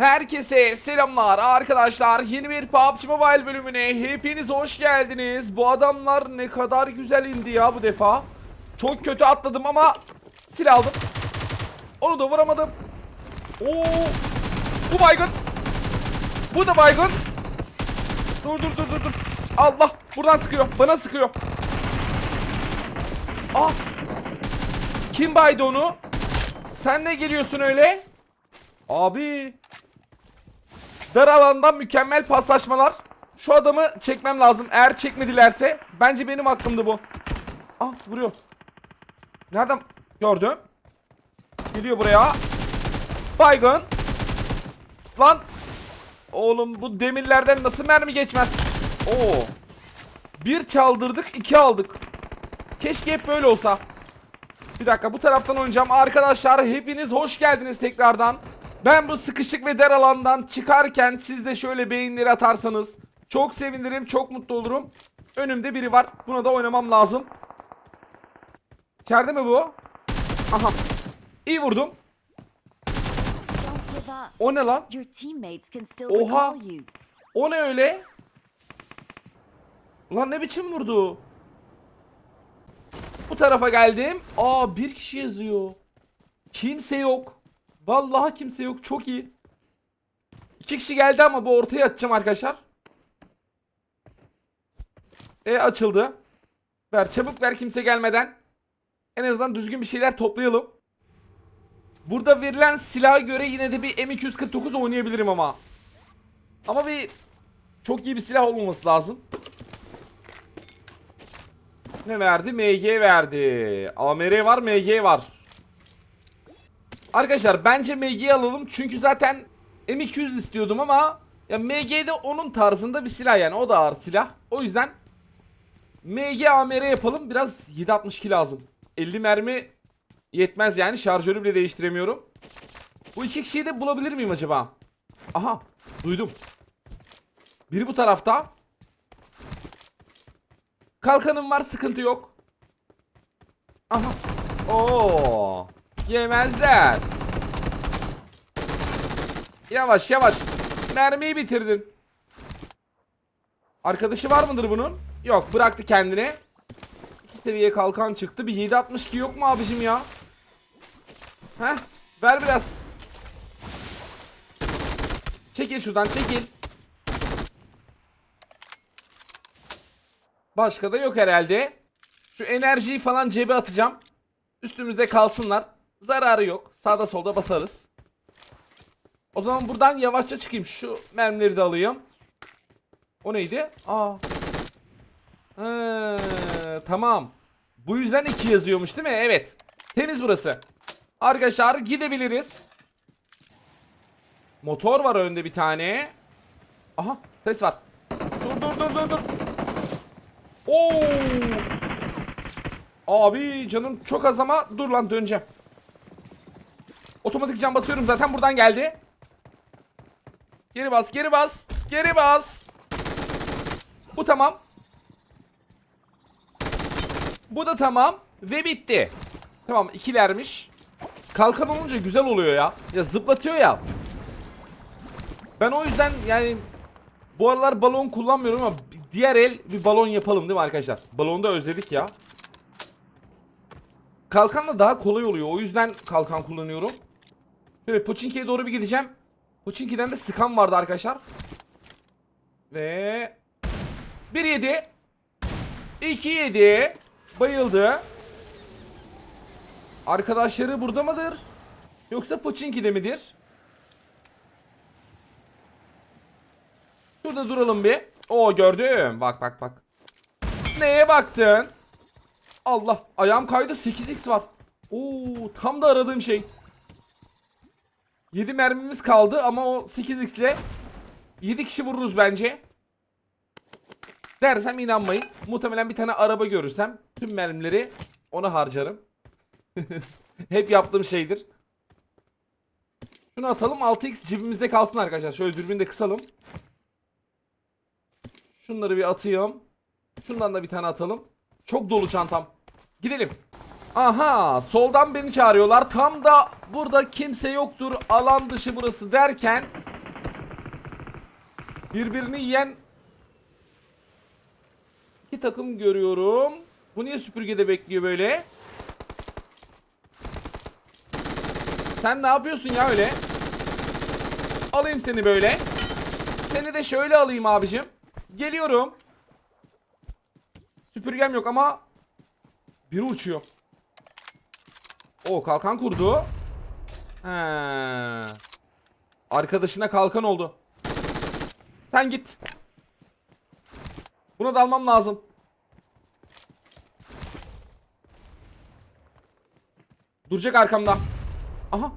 Herkese selamlar arkadaşlar. Yeni bir PUBG Mobile bölümüne hepiniz hoş geldiniz. Bu adamlar ne kadar güzel indi ya bu defa. Çok kötü atladım ama silah aldım. Onu da vuramadım. Oo! Bu baygın. Bu da baygın. Dur dur dur dur dur. Allah buradan sıkıyor. Bana sıkıyor. Ah! Kim baydı onu? Sen ne geliyorsun öyle? Abi. Dar alandan mükemmel paslaşmalar. Şu adamı çekmem lazım. Eğer çekmedilerse bence benim hakkımdı bu. Ah vuruyor. Nereden gördüm? Geliyor buraya. Baygın. Lan. Oğlum bu demirlerden nasıl mermi geçmez? Oo. Bir çaldırdık, iki aldık. Keşke hep böyle olsa. Bir dakika bu taraftan oynayacağım. Arkadaşlar hepiniz hoş geldiniz tekrardan. Ben bu sıkışık ve dar alandan çıkarken siz de şöyle beyinleri atarsanız çok sevinirim, çok mutlu olurum. Önümde biri var. Buna da oynamam lazım. İçeride mi bu? Aha. İyi vurdum. O ne lan? Oha. O ne öyle? Lan ne biçim vurdu? Bu tarafa geldim. Aa bir kişi yazıyor. Kimse yok. Vallahi kimse yok. Çok iyi. İki kişi geldi ama bu ortaya atacağım arkadaşlar. E açıldı. Ver çabuk ver kimse gelmeden. En azından düzgün bir şeyler toplayalım. Burada verilen silaha göre yine de bir M249 oynayabilirim ama. Ama bir çok iyi bir silah olmaması lazım. Ne verdi? MG verdi. AMR var, MG var. Arkadaşlar bence MG alalım çünkü zaten M200 istiyordum ama ya MG de onun tarzında bir silah yani o da ağır silah. O yüzden MG AMR yapalım. Biraz 762 lazım. 50 mermi yetmez yani şarjörü bile değiştiremiyorum. Bu iki kişiyi de bulabilir miyim acaba? Aha duydum. Biri bu tarafta. Kalkanım var sıkıntı yok. Aha. Oo. Yemezler. Yavaş yavaş. Mermiyi bitirdin. Arkadaşı var mıdır bunun? Yok bıraktı kendini. İki seviye kalkan çıktı. Bir 762 yok mu abicim ya? Heh. Ver biraz. Çekil şuradan çekil. Başka da yok herhalde. Şu enerjiyi falan cebe atacağım. Üstümüzde kalsınlar. Zararı yok. Sağda solda basarız. O zaman buradan yavaşça çıkayım. Şu mermileri de alayım. O neydi? Aa. Ha, tamam. Bu yüzden 2 yazıyormuş değil mi? Evet. Temiz burası. Arkadaşlar gidebiliriz. Motor var önde bir tane. Aha ses var. Dur dur dur dur dur. Oo! Abi canım çok az ama dur lan döneceğim. Otomatik cam basıyorum zaten buradan geldi. Geri bas, geri bas, geri bas. Bu tamam. Bu da tamam ve bitti. Tamam ikilermiş. Kalkan olunca güzel oluyor ya. Ya zıplatıyor ya. Ben o yüzden yani bu aralar balon kullanmıyorum ama diğer el bir balon yapalım değil mi arkadaşlar? Balonu da özledik ya. Kalkanla daha kolay oluyor. O yüzden kalkan kullanıyorum. Şöyle Pochinki'ye doğru bir gideceğim. Pochinki'den de sıkan vardı arkadaşlar. Ve 1 7 2 7 Bayıldı. Arkadaşları burada mıdır? Yoksa Pochinki'de midir? Şurada duralım bir. Oo gördüm. Bak bak bak. Neye baktın? Allah ayağım kaydı 8x var. Oo tam da aradığım şey. 7 mermimiz kaldı ama o 8x ile 7 kişi vururuz bence. Dersem inanmayın. Muhtemelen bir tane araba görürsem tüm mermileri ona harcarım. Hep yaptığım şeydir. Şunu atalım 6x cebimizde kalsın arkadaşlar. Şöyle dürbünü de kısalım. Şunları bir atayım. Şundan da bir tane atalım. Çok dolu çantam. Gidelim. Aha soldan beni çağırıyorlar. Tam da burada kimse yoktur. Alan dışı burası derken Birbirini yiyen iki takım görüyorum. Bu niye süpürgede bekliyor böyle? Sen ne yapıyorsun ya öyle? Alayım seni böyle. Seni de şöyle alayım abicim. Geliyorum. Süpürgem yok ama biri uçuyor. O kalkan kurdu. He. Arkadaşına kalkan oldu. Sen git. Buna da almam lazım. Duracak arkamda. Aha.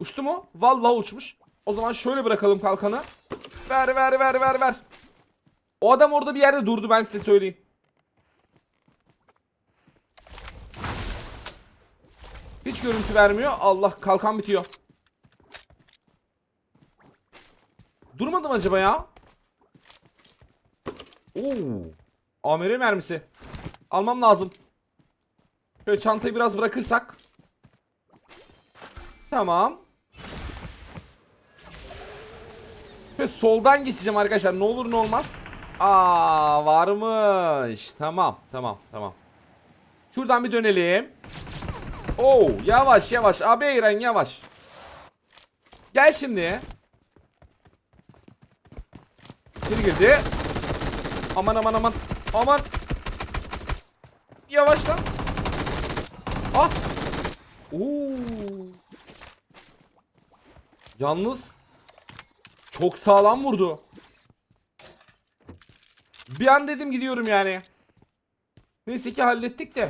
Uçtu mu? Vallahi uçmuş. O zaman şöyle bırakalım kalkanı. Ver ver ver ver ver. O adam orada bir yerde durdu ben size söyleyeyim. Hiç görüntü vermiyor. Allah kalkan bitiyor. Durmadı mı acaba ya? Oo. AMR mermisi. Almam lazım. Şöyle çantayı biraz bırakırsak. Tamam. Şöyle soldan geçeceğim arkadaşlar. Ne olur ne olmaz. Aa varmış. Tamam tamam tamam. Şuradan bir dönelim. Oo yavaş yavaş. Abi Eren yavaş. Gel şimdi. İçeri girdi. Aman aman aman. Aman. Yavaş lan. Ah. Oo. Yalnız çok sağlam vurdu. Bir an dedim gidiyorum yani. Neyse ki hallettik de.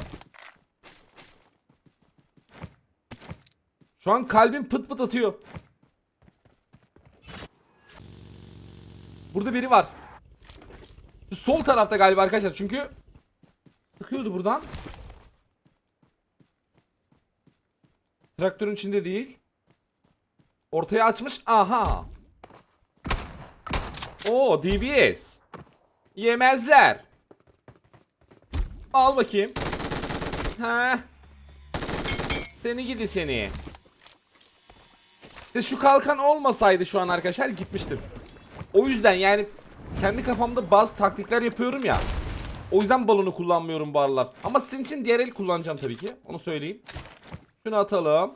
Şu an kalbim pıt pıt atıyor. Burada biri var. Şu sol tarafta galiba arkadaşlar çünkü sıkıyordu buradan. Traktörün içinde değil. Ortaya açmış. Aha. O DBS. Yemezler. Al bakayım. Ha. Seni gidi seni. İşte şu kalkan olmasaydı şu an arkadaşlar gitmiştim. O yüzden yani kendi kafamda bazı taktikler yapıyorum ya. O yüzden balonu kullanmıyorum bu. Ama sizin için diğer el kullanacağım tabii ki. Onu söyleyeyim. Şunu atalım.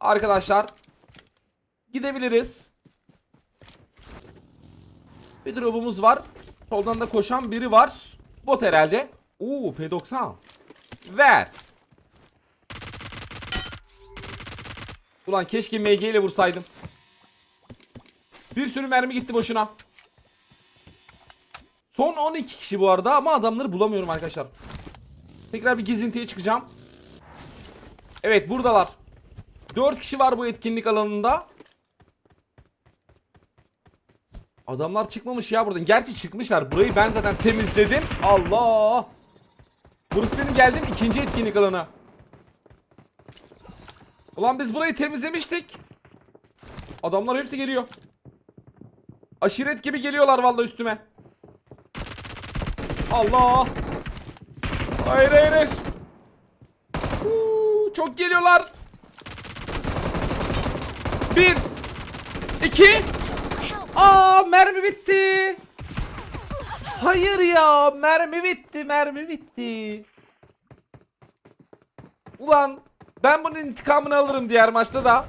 Arkadaşlar. Gidebiliriz. Bir drop'umuz var. Soldan da koşan biri var. Bot herhalde. Oo P90. Ver. Ulan keşke MG ile vursaydım. Bir sürü mermi gitti boşuna. Son 12 kişi bu arada ama adamları bulamıyorum arkadaşlar. Tekrar bir gezintiye çıkacağım. Evet buradalar. 4 kişi var bu etkinlik alanında. Adamlar çıkmamış ya buradan. Gerçi çıkmışlar. Burayı ben zaten temizledim. Allah. Burası benim geldiğim ikinci etkinlik alanı. Ulan biz burayı temizlemiştik. Adamlar hepsi geliyor. Aşiret gibi geliyorlar vallahi üstüme. Allah. Hayır hayır hayır. Huu, çok geliyorlar. Bir. iki. Aa mermi bitti. Hayır ya mermi bitti mermi bitti. Ulan ben bunun intikamını alırım diğer maçta da.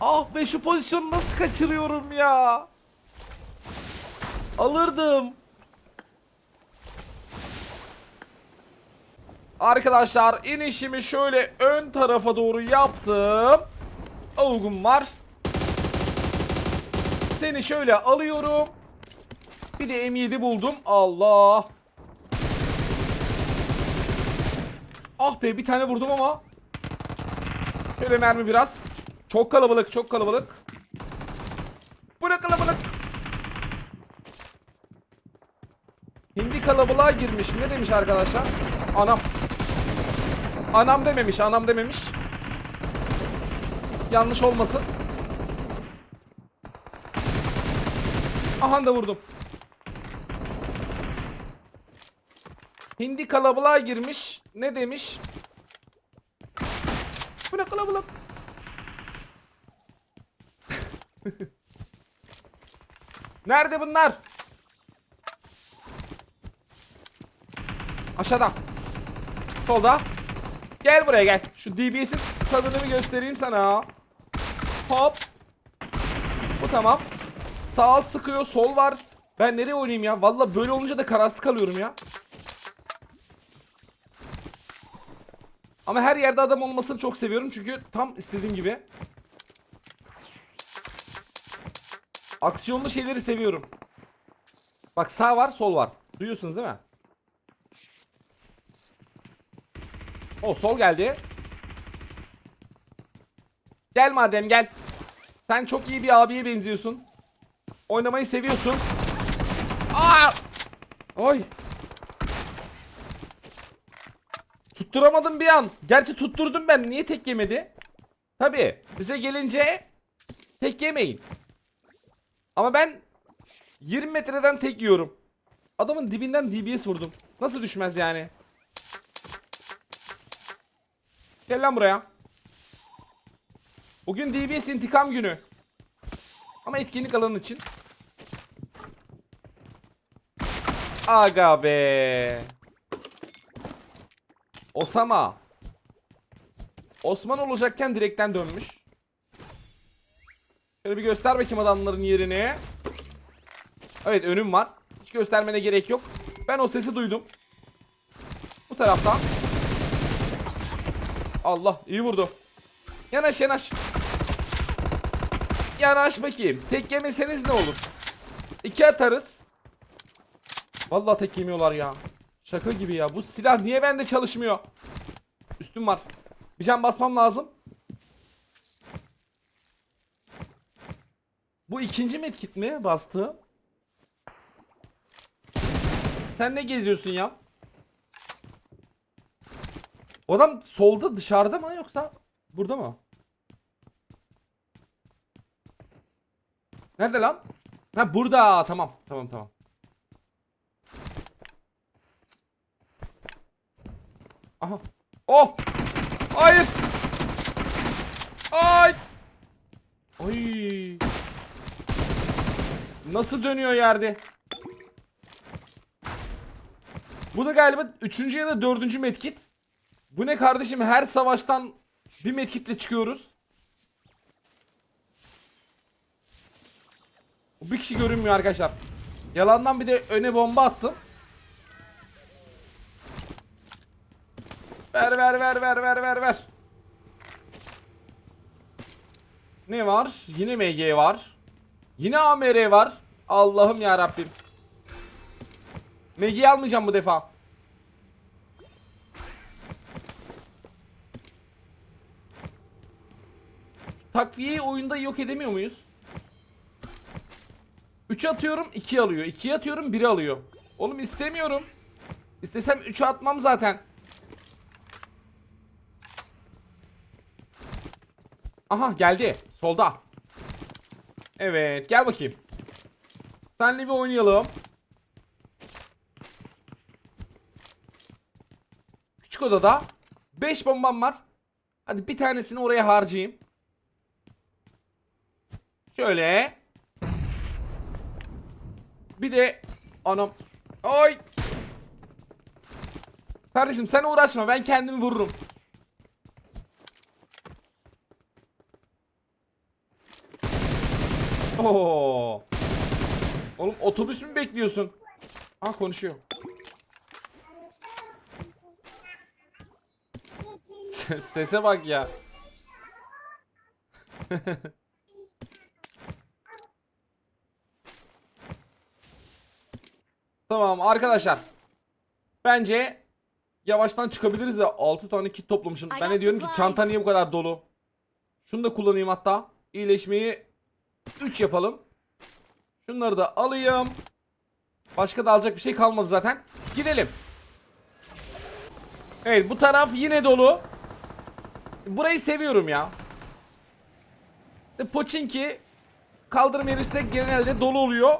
Ah be şu pozisyonu nasıl kaçırıyorum ya. Alırdım. Arkadaşlar inişimi şöyle ön tarafa doğru yaptım. Avugum var. Seni şöyle alıyorum. Bir de M7 buldum. Allah. Ah be bir tane vurdum ama. Şöyle mermi biraz. Çok kalabalık çok kalabalık. Bu ne kalabalık. Hindi kalabalığa girmiş. Ne demiş arkadaşlar? Anam. Anam dememiş anam dememiş. Yanlış olmasın. Aha da vurdum. Hindi kalabalığa girmiş. Ne demiş? Bu ne kalabalık? Nerede bunlar? Aşağıda. Solda. Gel buraya gel. Şu DBS'in tadını bir göstereyim sana. Hop. Bu tamam. Sağ alt sıkıyor, sol var. Ben nereye oynayayım ya? Valla böyle olunca da kararsız kalıyorum ya. Ama her yerde adam olmasını çok seviyorum çünkü tam istediğim gibi. Aksiyonlu şeyleri seviyorum. Bak sağ var, sol var. Duyuyorsunuz değil mi? O sol geldi. Gel madem gel. Sen çok iyi bir abiye benziyorsun. Oynamayı seviyorsun. Aa! Oy. Tutturamadım bir an. Gerçi tutturdum ben. Niye tek yemedi? Tabi. Bize gelince tek yemeyin. Ama ben 20 metreden tek yiyorum. Adamın dibinden DBS vurdum. Nasıl düşmez yani? Gel lan buraya. Bugün DBS intikam günü. Ama etkinlik alanı için. Aga be. Osama. Osman olacakken direkten dönmüş. Şöyle bir göster bakayım adamların yerini. Evet önüm var. Hiç göstermene gerek yok. Ben o sesi duydum. Bu taraftan. Allah iyi vurdu. Yanaş yanaş. Yanaş bakayım. Tek yemeseniz ne olur? İki atarız. Vallahi tek yemiyorlar ya. Şaka gibi ya. Bu silah niye bende çalışmıyor? Üstüm var. Bir can basmam lazım. Bu ikinci medkit mi bastı? Sen ne geziyorsun ya? O adam solda dışarıda mı yoksa burada mı? Nerede lan? Ha burada tamam tamam tamam. Aha. Oh! Hayır! Ay! Ay! Nasıl dönüyor yerde? Bu da galiba üçüncü ya da dördüncü medkit. Bu ne kardeşim her savaştan bir medkitle çıkıyoruz. Bir kişi görünmüyor arkadaşlar. Yalandan bir de öne bomba attım. Ver ver ver ver ver ver ver. Ne var? Yine MG var. Yine AMR var. Allah'ım ya Rabbim. MG'yi almayacağım bu defa. Takviyeyi oyunda yok edemiyor muyuz? 3 atıyorum 2 alıyor. 2 atıyorum 1 alıyor. Oğlum istemiyorum. İstesem 3'ü atmam zaten. Aha geldi. Solda. Evet gel bakayım. Senle bir oynayalım. Küçük odada 5 bombam var. Hadi bir tanesini oraya harcayayım. Şöyle. Bir de anam. Ay. Kardeşim sen uğraşma ben kendimi vururum. Oo. Oğlum otobüs mü bekliyorsun? Ha konuşuyor. Se- Sese bak ya. tamam arkadaşlar. Bence yavaştan çıkabiliriz de 6 tane kit toplamışım. Ben de diyorum ki çanta niye bu kadar dolu? Şunu da kullanayım hatta. İyileşmeyi 3 yapalım. Şunları da alayım. Başka da alacak bir şey kalmadı zaten. Gidelim. Evet bu taraf yine dolu. Burayı seviyorum ya. İşte Pochinki kaldırım yerisi de genelde dolu oluyor.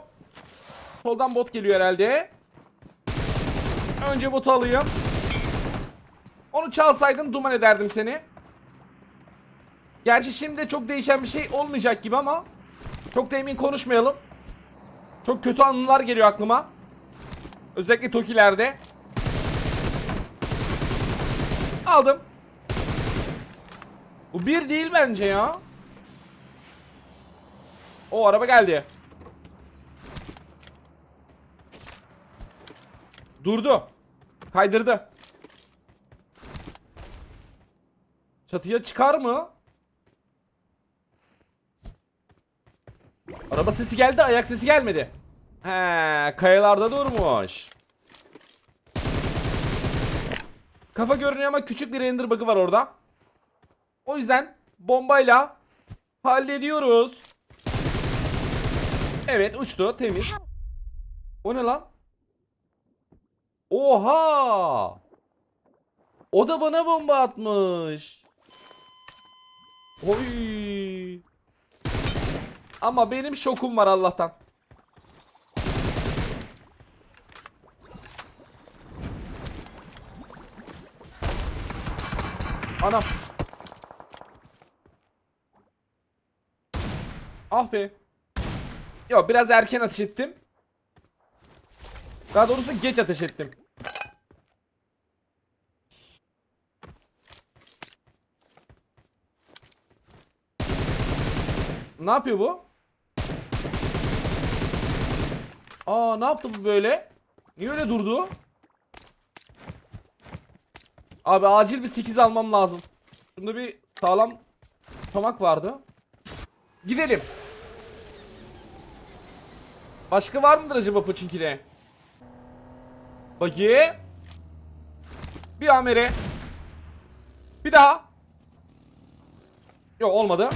Soldan bot geliyor herhalde. Önce botu alayım. Onu çalsaydın duman ederdim seni. Gerçi şimdi çok değişen bir şey olmayacak gibi ama çok da emin konuşmayalım. Çok kötü anılar geliyor aklıma. Özellikle Toki'lerde. Aldım. Bu bir değil bence ya. O araba geldi. Durdu. Kaydırdı. Çatıya çıkar mı? Araba sesi geldi, ayak sesi gelmedi. He, kayalarda durmuş. Kafa görünüyor ama küçük bir render bug'ı var orada. O yüzden bombayla hallediyoruz. Evet uçtu temiz. O ne lan? Oha! O da bana bomba atmış. Oy! Ama benim şokum var Allah'tan. Anam. Ah be. Yo biraz erken ateş ettim. Daha doğrusu geç ateş ettim. Ne yapıyor bu? Aa ne yaptı bu böyle? Niye öyle durdu? Abi acil bir 8 almam lazım. Bunda bir sağlam tamak vardı. Gidelim. Başka var mıdır acaba Pochinki'de? Bakayım. Bir amere. Bir daha. Yok olmadı.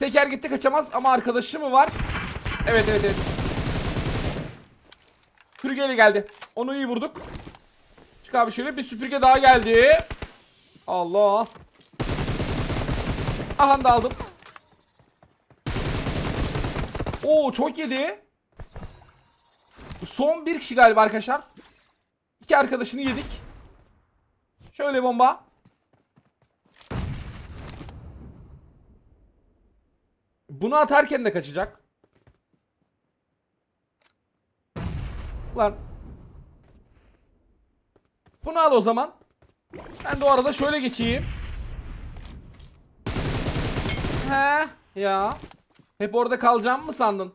Teker gitti kaçamaz ama arkadaşı mı var? Evet evet evet. Süpürgeyle geldi. Onu iyi vurduk. Çık abi şöyle bir süpürge daha geldi. Allah. Aha da aldım. Oo çok yedi. Son bir kişi galiba arkadaşlar. İki arkadaşını yedik. Şöyle bomba. Bunu atarken de kaçacak. Lan. Bunu al o zaman. Ben de o arada şöyle geçeyim. He ya. Hep orada kalacağım mı sandın?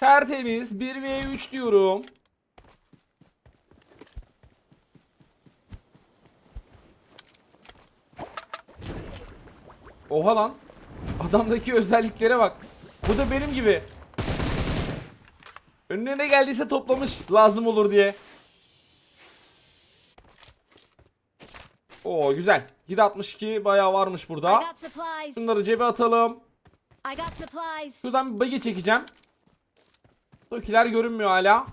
Tertemiz 1v3 diyorum. Oha lan. Adamdaki özelliklere bak. Bu da benim gibi. Önüne ne geldiyse toplamış lazım olur diye. Oo güzel. 762 bayağı varmış burada. Bunları cebe atalım. Şuradan bir bagi çekeceğim. Tokiler görünmüyor hala.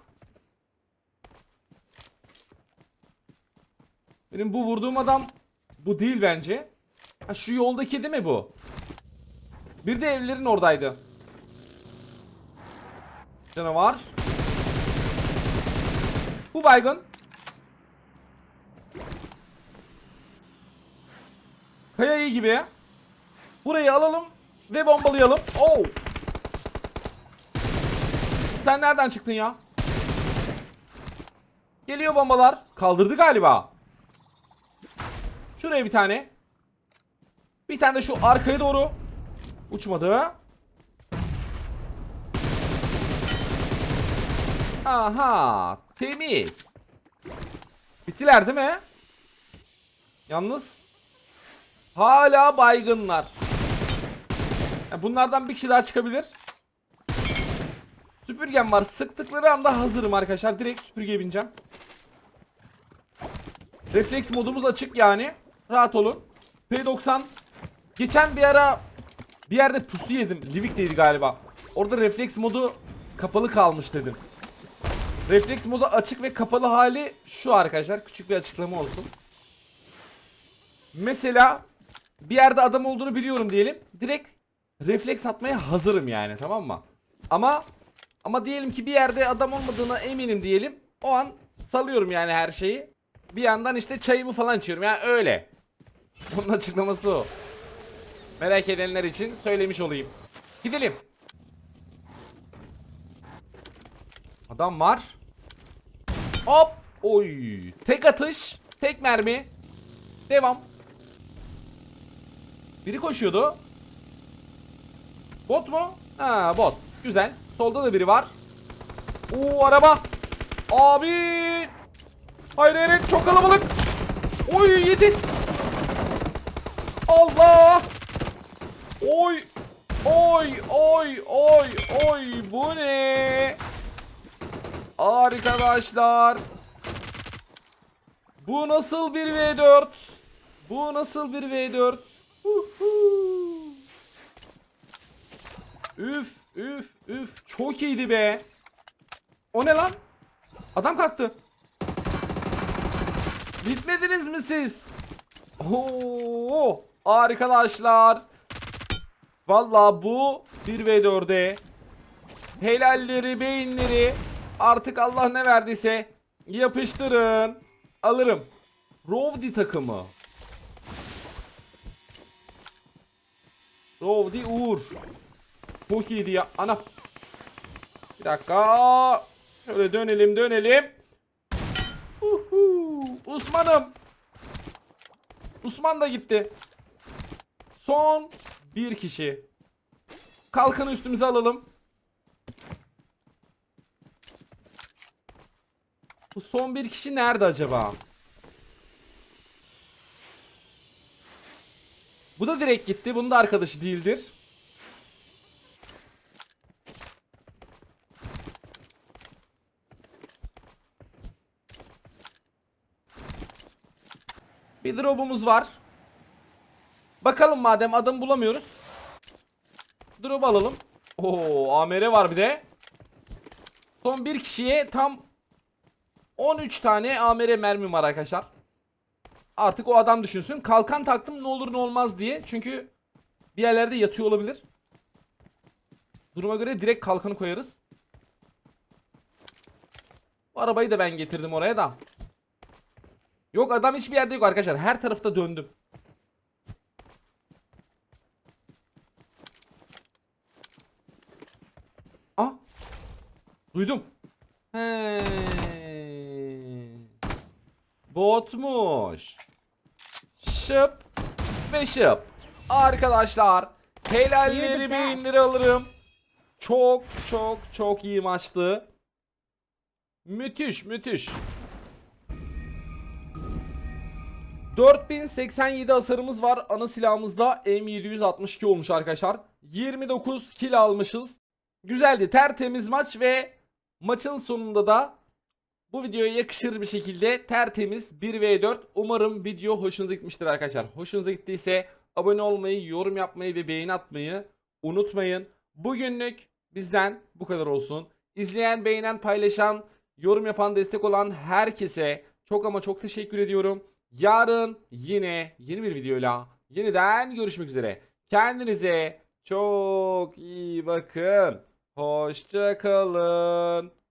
Benim bu vurduğum adam bu değil bence. Ha, şu yoldaki değil mi bu? Bir de evlerin oradaydı. Canavar. Bu baygın. Kaya iyi gibi. Burayı alalım ve bombalayalım. Oo. Sen nereden çıktın ya? Geliyor bombalar. Kaldırdı galiba. Şuraya bir tane. Bir tane de şu arkaya doğru. Uçmadı. Aha. Temiz. Bittiler değil mi? Yalnız hala baygınlar. Yani bunlardan bir kişi daha çıkabilir. Süpürgem var. Sıktıkları anda hazırım arkadaşlar. Direkt süpürgeye bineceğim. Refleks modumuz açık yani. Rahat olun. P90 geçen bir ara bir yerde pusu yedim. Livik'teydi galiba. Orada refleks modu kapalı kalmış dedim. Refleks modu açık ve kapalı hali şu arkadaşlar. Küçük bir açıklama olsun. Mesela bir yerde adam olduğunu biliyorum diyelim. Direkt refleks atmaya hazırım yani tamam mı? Ama ama diyelim ki bir yerde adam olmadığına eminim diyelim. O an salıyorum yani her şeyi. Bir yandan işte çayımı falan içiyorum. Yani öyle. Bunun açıklaması o. Merak edenler için söylemiş olayım. Gidelim. Adam var. Hop. Oy. Tek atış. Tek mermi. Devam. Biri koşuyordu. Bot mu? Ha bot. Güzel. Solda da biri var. Oo araba. Abi. Hayır hayır çok kalabalık. Oy yedi. Allah. Oy. Oy oy oy oy bu ne? Arkadaşlar. Bu nasıl bir V4? Bu nasıl bir V4? Huhu. Üf üf üf çok iyiydi be. O ne lan? Adam kalktı. Bitmediniz mi siz? Oo, arkadaşlar. Vallahi bu 1v4'e helalleri, beyinleri artık Allah ne verdiyse yapıştırın. Alırım. Rovdi takımı. Rovdi Uğur. Çok iyiydi ya. Ana. Bir dakika. Şöyle dönelim dönelim. Uhu. Osman'ım. Osman da gitti. Son bir kişi. Kalkanı üstümüze alalım. Bu son bir kişi nerede acaba? Bu da direkt gitti. Bunun da arkadaşı değildir. Bir drop'umuz var. Bakalım madem adam bulamıyoruz. Drop alalım. Oo AMR var bir de. Son bir kişiye tam 13 tane AMR mermim var arkadaşlar. Artık o adam düşünsün. Kalkan taktım ne olur ne olmaz diye. Çünkü bir yerlerde yatıyor olabilir. Duruma göre direkt kalkanı koyarız. Bu arabayı da ben getirdim oraya da. Yok adam hiçbir yerde yok arkadaşlar. Her tarafta döndüm. Ah. Duydum. He. Botmuş. Şıp ve şıp. Arkadaşlar helalleri beyinleri alırım. Çok çok çok iyi maçtı. Müthiş müthiş. 4087 hasarımız var. Ana silahımızda M762 olmuş arkadaşlar. 29 kill almışız. Güzeldi. Tertemiz maç ve maçın sonunda da bu videoya yakışır bir şekilde tertemiz 1v4. Umarım video hoşunuza gitmiştir arkadaşlar. Hoşunuza gittiyse abone olmayı, yorum yapmayı ve beğeni atmayı unutmayın. Bugünlük bizden bu kadar olsun. İzleyen, beğenen, paylaşan, yorum yapan, destek olan herkese çok ama çok teşekkür ediyorum. Yarın yine yeni bir videoyla yeniden görüşmek üzere. Kendinize çok iyi bakın. Hoşça kalın.